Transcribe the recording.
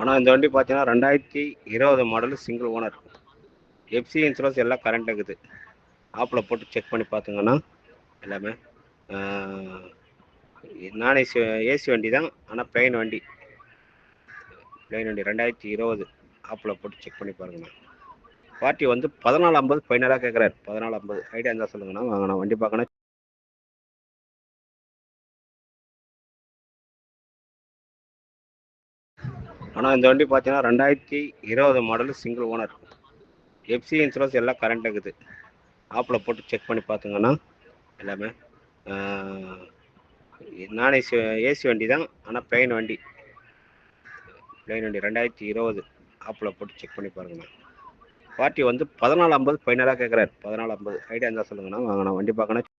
ஆனால் இந்த வண்டி பார்த்தீங்கன்னா ரெண்டாயிரத்தி இருபது model single owner FC insurance எல்லாம் கரண்ட் இருக்குது. ஆப்பில் போட்டு செக் பண்ணி பார்த்துங்கன்னா எல்லாமே நான் ஏசி ஏசி வண்டி தான் ஆனால் பிளைன் வண்டி. பிளைன் வண்டி ரெண்டாயிரத்தி இருபது ஆப்பில் போட்டு செக் பண்ணி பாருங்கண்ணா பார்ட்டி வந்து பதினாலு ஐம்பது ஃபைனலாக கேட்குறாரு பதினாலு ஐம்பது. ஐடியா இருந்தால் சொல்லுங்கண்ணா வாங்கண்ணா வண்டி பார்க்கணும். ஆனால் இந்த வண்டி பார்த்தீங்கன்னா ரெண்டாயிரத்தி இருபது model single owner FC insurance எல்லாம் கரண்ட் இருக்குது. ஆப்பில் போட்டு செக் பண்ணி பார்த்துங்கன்னா எல்லாமே நான் ஏசி ஏசி வண்டி தான் ஆனால் பிளைன் வண்டி. பிளைன் வண்டி ரெண்டாயிரத்தி இருபது ஆப்பில் போட்டு செக் பண்ணி பாருங்கண்ணா பார்ட்டி வந்து பதினாலு ஐம்பது ஃபைனலாக கேட்குறாரு பதினாலு ஐம்பது. ஐடியா இருந்தால் சொல்லுங்கண்ணா வாங்கண்ணா வண்டி பார்க்கணும்